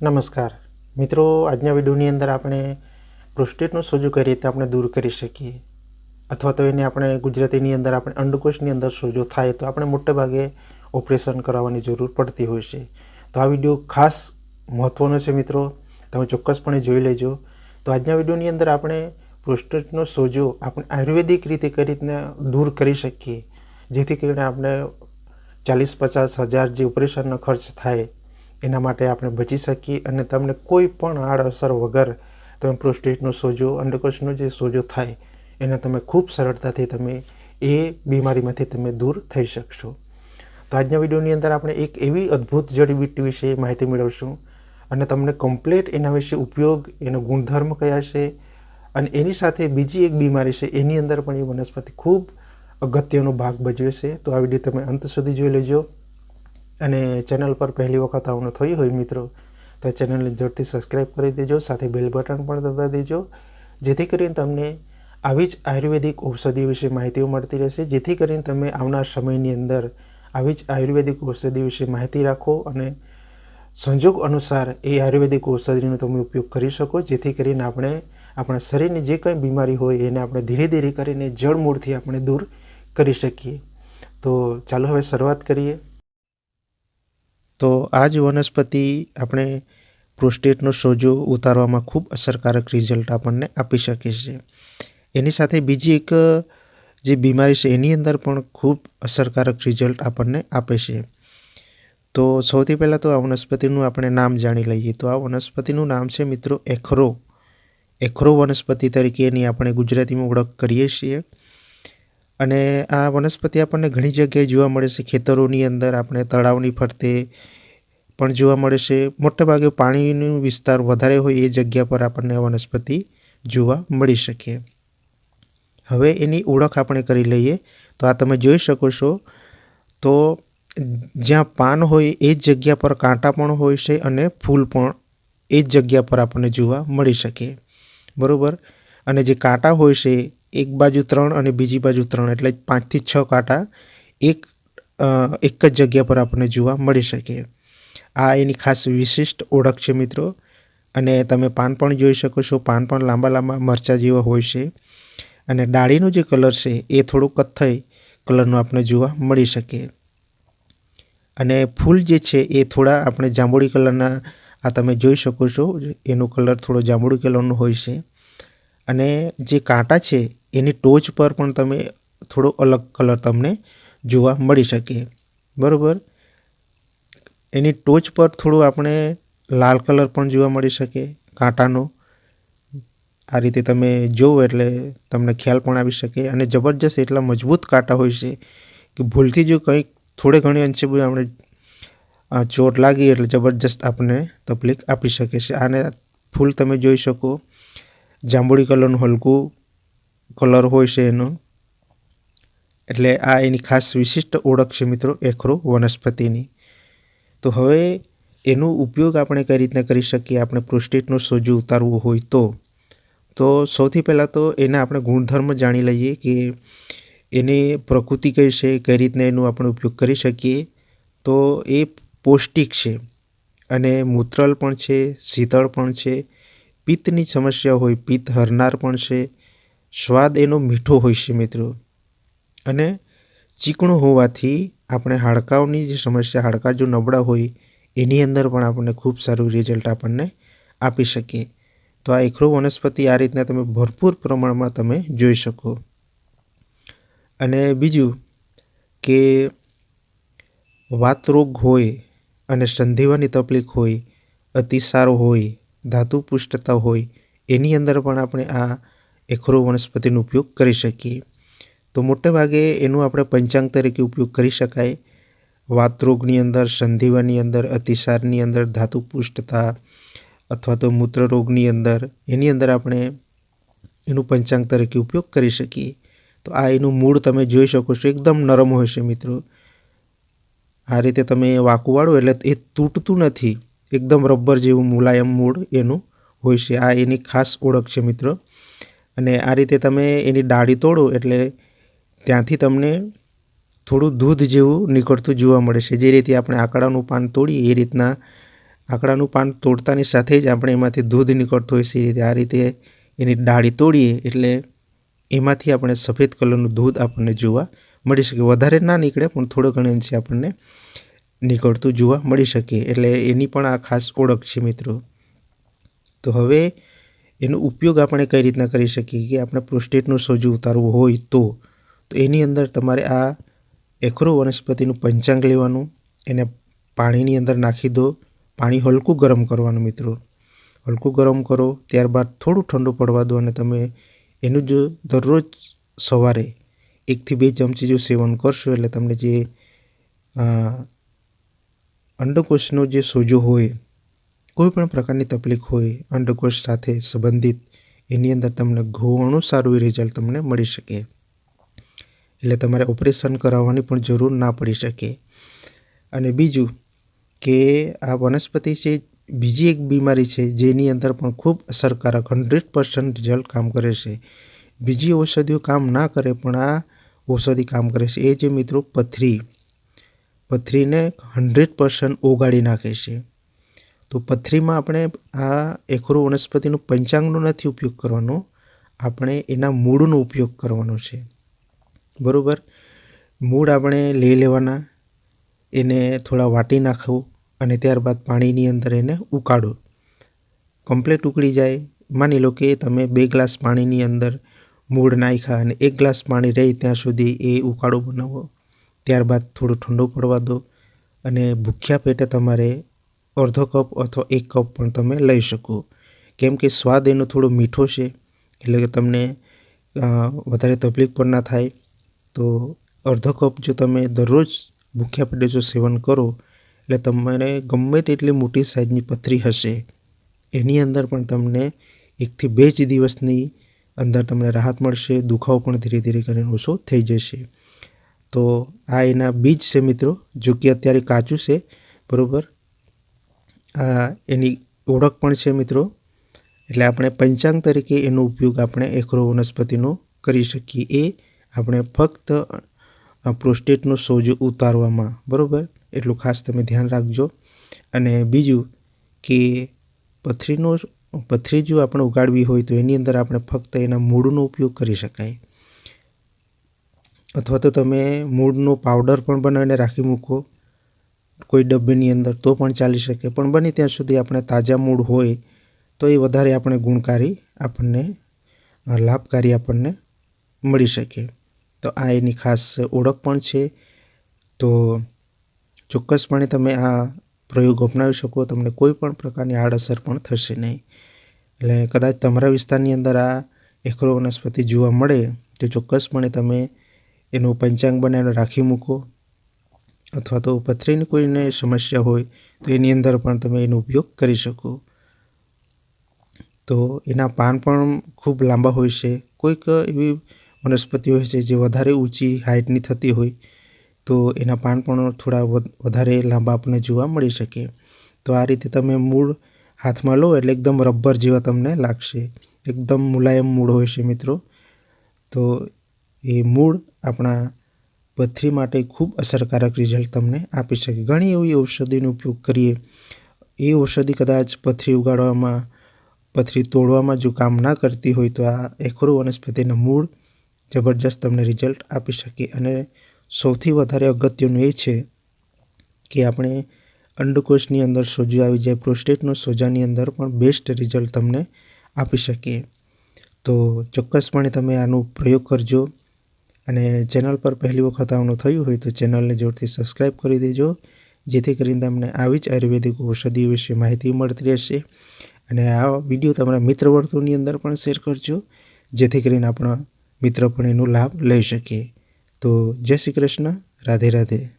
નમસ્કાર. મિત્રો, આજના વિડીયોની અંદર આપણે પ્રોસ્ટેટનું સોજો કઈ રીતે આપણે દૂર કરી શકીએ? અથવા તો એને આપણે ગુજરાતીની અંદર આપણે અંડકોશની અંદર સોજો થાય તો આપણે મોટે ભાગે ઓપરેશન કરાવવાની જરૂર પડતી હોય છે. તો આ વીડિયો ખાસ મહત્ત્વનો છે મિત્રો. તમે ચોક્કસપણે જોઈ લેજો. તો આજના વિડીયોની અંદર આપણે પ્રોસ્ટેટનો સોજો આપણે આયુર્વેદિક રીતે કઈ રીતના દૂર કરી શકીએ? જેથી કરીને આપણે ચાલીસ પચાસ હજાર જે ઓપરેશનનો ખર્ચ થાય એના માટે આપણે બચી શકીએ અને તમને કોઈ પણ આડઅસર વગર તમે પ્રોસ્ટેટનો સોજો અંડકોશનો જે સોજો થાય, એને તમે ખૂબ સરળતાથી તમે એ બીમારીમાંથી તમે દૂર થઈ શકશો. તો આજના વિડીયોની અંદર આપણે એક એવી અદ્ભુત જડીબુટ્ટી વિશે માહિતી મેળવશું અને તમને કમ્પ્લેટ એના વિશે ઉપયોગ, એનો ગુણધર્મ કયા છે અને એની સાથે બીજી એક બીમારી છે, એની અંદર પણ એ વનસ્પતિ ખૂબ અગત્યનો ભાગ ભજવે છે. તો આ વીડિયો તમે અંત સુધી જોઈ લેજો. અને ચેનલ પર પહેલી વખત આવવાનું થયું હોય મિત્રો, તો ચેનલને જરૂરથી સબસ્ક્રાઈબ કરી દેજો, સાથે બેલ બટન પણ દબાવી દેજો. જેથી કરીને તમને આવી જ આયુર્વેદિક ઔષધિ વિશે માહિતીઓ મળતી રહેશે. જેથી કરીને તમે આવનાર સમયની અંદર આવી જ આયુર્વેદિક ઔષધિ વિશે માહિતી રાખો અને સંજોગ અનુસાર એ આયુર્વેદિક ઔષધિનો તમે ઉપયોગ કરી શકો. જેથી કરીને આપણે આપણા શરીરની જે કંઈ બીમારી હોય એને આપણે ધીરે ધીરે કરીને જળમૂળથી આપણે દૂર કરી શકીએ. તો ચાલો હવે શરૂઆત કરીએ. તો આ જ વનસ્પતિ આપણે પ્રોસ્ટેટનો સોજો ઉતારવામાં ખૂબ અસરકારક રિઝલ્ટ આપણને આપી શકે છે. એની સાથે બીજી એક, જે બીમારી છે, એની અંદર પણ ખૂબ અસરકારક રિઝલ્ટ આપણને આપે છે. તો સૌથી પહેલાં તો આ વનસ્પતિનું આપણે નામ જાણી લઈએ. તો આ વનસ્પતિનું નામ છે મિત્રો એખરો. એખરો વનસ્પતિ તરીકે એની આપણે ગુજરાતીમાં ઓળખ કરીએ છીએ. અને આ વનસ્પતિ આપણને ઘણી જગ્યાએ જોવા મળે છે. ખેતરોની અંદર આપણે તળાવની ફરતે પણ જોવા મળે છે. મોટેભાગે પાણીનો વિસ્તાર વધારે હોય એ જગ્યા પર આપણને વનસ્પતિ જોવા મળી શકે. હવે એની ઓળખ આપણે કરી લઈએ. તો આ તમે જોઈ શકો છો. તો જ્યાં પાન હોય એ જ જગ્યા પર કાંટા પણ હોય છે અને ફૂલ પણ એ જ જગ્યા પર આપણને જોવા મળી શકે. બરાબર? અને જે કાંટા હોય છે એક બાજુ ત્રણ અને બીજી બાજુ ત્રણ, એટલે પાંચથી છ કાંટા એક એક જ જગ્યા પર આપણને જોવા મળી શકે. આ એની ખાસ વિશિષ્ટ ઓળખ છે મિત્રો. અને તમે પાન પણ જોઈ શકો છો. પાન પણ લાંબા લાંબા મરચાં જેવા હોય છે. અને ડાળીનો જે કલર છે એ થોડું કથ્થઈ કલરનું આપણે જોવા મળી શકે. અને ફૂલ જે છે એ થોડા આપણે જાંબુડી કલરના આ તમે જોઈ શકો છો. એનો કલર થોડો જાંબુડી કલરનો હોય છે. અને જે કાંટા છે, એની ટોચ પર પણ તમે થોડો અલગ કલર તમને જોવા મળી શકે. બરાબર? એની ટોચ પર થોડું આપણે લાલ કલર પણ જોવા મળી શકે કાંટાનો. આ રીતે તમે જોવો એટલે તમને ખ્યાલ પણ આવી શકે અને જબરજસ્ત એટલા મજબૂત કાંટા હોય છે કે ભૂલથી જો કંઈક થોડે ઘણી અંશે આપણે ચોટ લાગી એટલે જબરજસ્ત આપણને તકલીફ આપી શકે છે. આને ફૂલ તમે જોઈ શકો. જાંબુડી કલરનું હલકું કલર હોય છે એનો. એટલે આ એની ખાસ વિશિષ્ટ ઓળખ છે મિત્રો એખરો વનસ્પતિની. તો હવે એનો ઉપયોગ આપણે કઈ રીતના કરી શકીએ? આપણે પ્રોસ્ટેટનું સોજું ઉતારવું હોય તો. તો સૌથી પહેલાં તો એના આપણે ગુણધર્મ જાણી લઈએ કે એની પ્રકૃતિ કઈ છે, કઈ રીતના એનો આપણે ઉપયોગ કરી શકીએ? તો એ પૌષ્ટિક છે અને મૂત્રલ પણ છે, શીતળ પણ છે પિત્તની સમસ્યા હોય, પિત્ત હરનાર પણ છે. સ્વાદ એનો મીઠો હોય છે મિત્રો. અને ચીકણો હોવાથી આપણે હાડકાઓની જે સમસ્યા, હાડકા જો નબળા હોય, એની અંદર પણ આપણને ખૂબ સારું રિઝલ્ટ આપણને આપી શકીએ. તો આ એખરો વનસ્પતિ આ રીતના તમે ભરપૂર પ્રમાણમાં તમે જોઈ શકો. અને બીજું કે વાતરોગ હોય અને સંધિવાની તકલીફ હોય, અતિસાર હોય ધાતુ પુષ્ટતા હોય, એની અંદર પણ આપણે આ એખરો વનસ્પતિનો ઉપયોગ કરી શકીએ. તો મોટે ભાગે એનું આપણે પંચાંગ તરીકે ઉપયોગ કરી શકાય. વાતરોગની અંદર, સંધિવાની અંદર, અતિસારની અંદર ધાતુ પુષ્ટતા અથવા તો મૂત્રરોગની અંદર, એની અંદર આપણે એનું પંચાંગ તરીકે ઉપયોગ કરી શકીએ. તો આ એનું મૂળ તમે જોઈ શકો છો, એકદમ નરમ હોય છે મિત્રો. આ રીતે તમે વાંકું વાળો એટલે એ તૂટતું નથી. એકદમ રબર જેવું મુલાયમ મૂળ એનું હોય છે. આ એની ખાસ ઓળખ છે મિત્રો. અને આ રીતે તમે એની ડાળી તોડો એટલે ત્યાંથી તમને થોડું દૂધ જેવું નીકળતું જોવા મળે છે. જે રીતે આપણે આંકડાનું પાન તોડીએ, એ રીતના આંકડાનું પાન તોડતાની સાથે જ આપણે એમાંથી દૂધ નીકળતું હોય છે. એ રીતે આ રીતે એની ડાળી તોડીએ એટલે એમાંથી આપણે સફેદ કલરનું દૂધ આપણને જોવા મળી શકે. વધારે ના નીકળે, પણ થોડો ઘણો અંશે આપણને નીકળતું જોવા મળી શકે. એટલે એની પણ આ ખાસ ઓળખ છે મિત્રો. તો હવે એનો ઉપયોગ આપણે કઈ રીતના કરી શકીએ કે આપણે પ્રોસ્ટેટનું સોજું ઉતારવું હોય તો? તો એની અંદર તમારે આ એખરો વનસ્પતિનું પંચાંગ લેવાનું, એને પાણીની અંદર નાખી દો. પાણી હલકું ગરમ કરવાનું મિત્રો. હલકું ગરમ કરો, ત્યારબાદ થોડું ઠંડુ પડવા દો અને તમે એનું જો દરરોજ સવારે એકથી બે ચમચી જો સેવન કરશો એટલે તમને જે અંડકોષનો જે સોજો હોય, કોઈ પણ પ્રકારની તકલીફ હોય, અંડકોષ સાથે સંબંધિત, એની અંદર તમને ઘણું સારું રિઝલ્ટ તમને મળી શકે. એટલે તમારે ઓપરેશન કરાવવાની પણ જરૂર ના પડી શકે. અને બીજું કે આ વનસ્પતિ છે, બીજી એક બીમારી છે, જેની અંદર પણ ખૂબ અસરકારક હંડ્રેડ પર્સન્ટ રિઝલ્ટ કામ કરે છે. બીજી ઔષધિઓ કામ ના કરે પણ આ ઔષધિ કામ કરે છે. એ જે મિત્રો પથરી. પથરીને હન્ડ્રેડ પર્સન્ટ ઓગાળી નાખે છે. તો પથરીમાં આપણે આ એખરો વનસ્પતિનું પંચાંગનો નથી ઉપયોગ કરવાનો, આપણે એના મૂળનો ઉપયોગ કરવાનો છે. બરાબર? મૂળ આપણે લઈ લેવાના, એને થોડા વાટી નાખવું અને ત્યારબાદ પાણીની અંદર એને ઉકાળો. કમ્પ્લેટ ઉકળી જાય. માની લો કે તમે બે ગ્લાસ પાણીની અંદર મૂળ નાખ્યા અને એક ગ્લાસ પાણી રહે ત્યાં સુધી એ ઉકાળો બનાવો. ત્યારબાદ થોડું ઠંડુ પડવા દો અને ભૂખ્યા પેટે તમારે અડધો કપ અથવા એક કપ પણ તમે લઈ શકો. કેમ કે સ્વાદ એનો થોડો મીઠો છે, એટલે કે તમને વધારે તકલીફ પણ ના થાય. તો અડધો કપ જો તમે દરરોજ ભૂખ્યા પેટે જો સેવન કરો, એટલે તમને ગમે તેટલી મોટી સાઇઝની પથરી હશે. એની અંદર પણ તમને એકથી બે જ દિવસની અંદર તમને રાહત મળશે, દુખાવો પણ ધીરે ધીરે કરીને ઓછો થઈ જશે. તો આ એના બીજ છે મિત્રો, જો કે અત્યારે કાચું છે, બરાબર? આ એની ઓળખ પણ છે મિત્રો, એટલે આપણે પંચાંગ તરીકે એનો ઉપયોગ આપણે એકરો વનસ્પતિનો કરી શકીએ. એ આપણે ફક્ત પ્રોસ્ટેટનો સોજો ઉતારવામાં, બરાબર? એટલું ખાસ તમે ધ્યાન રાખજો. અને બીજું કે પથરીનો, પથરી જો આપણે ઉગાડવી હોય તો એની અંદર આપણે ફક્ત એના મૂળનો ઉપયોગ કરી શકાય. અથવા તો તમે મૂળનો પાવડર પણ બનાવીને રાખી મૂકો, કોઈ ડબ્બીની અંદર તો પણ ચાલી શકે. પણ બને ત્યાં સુધી આપણે તાજા મૂળ હોય તો એ વધારે આપણે ગુણકારી આપણને લાભકારી આપણને મળી શકે. તો આ એની ખાસ ઓળખ પણ છે. તો ચોક્કસપણે તમે આ પ્રયોગ અપનાવી શકો, તમને કોઈ પણ પ્રકારની આડઅસર પણ થશે નહીં. એટલે કદાચ તમારા વિસ્તારની અંદર આ એખરો વનસ્પતિ જોવા મળે, તો ચોક્કસપણે તમે એનું પંચાંગ બનાવીને રાખી મૂકો. અથવા તો પથરીની કોઈને સમસ્યા હોય, તો એની અંદર પણ તમે એનો ઉપયોગ કરી શકો. તો એના પાન પણ ખૂબ લાંબા હોય છે. કોઈક એવી વનસ્પતિ હોય છે જે વધારે ઊંચી હાઇટની થતી હોય, તો એના પાન પણ થોડા વધારે લાંબા આપણને જોવા મળી શકે. તો આ રીતે તમે મૂળ હાથમાં લો એટલે એકદમ રબર જેવા તમને લાગશે. એકદમ મુલાયમ મૂળ હોય છે મિત્રો. તો એ મૂળ આપણા પથરી માટે ખૂબ અસરકારક રિઝલ્ટ તમને આપી શકે. ઘણી એવી ઔષધિનો ઉપયોગ કરીએ. એ ઔષધિ કદાચ પથરી ઉગાડવામાં, પથરી તોડવામાં જો કામ ના કરતી હોય તો આ એખરો વનસ્પતિના મૂળ જબરજસ્ત તમને રિઝલ્ટ આપી શકે. અને સૌથી વધારે અગત્યનું એ છે કે આપણે અંડકોષની અંદર સોજો આવી જાય, પ્રોસ્ટેટનો સોજાની અંદર પણ બેસ્ટ રિઝલ્ટ તમને આપી શકીએ તો ચોક્કસપણે તમે આનો પ્રયોગ કરજો. અને ચેનલ પર પહેલી વખત આવવાનું થયું હોય તો ચેનલને જોરથી સબસ્ક્રાઈબ કરી દેજો, જેથી કરીને તમને આવી જ આયુર્વેદિક ઔષધિઓ વિશે માહિતી મળતી રહેશે. અને આ વીડિયો તમારા મિત્ર વર્તુળની અંદર પણ શેર કરજો, જેથી કરીને આપણા મિત્ર પણ એનો લાભ લઈ શકીએ તો જય શ્રી કૃષ્ણ, રાધે રાધે.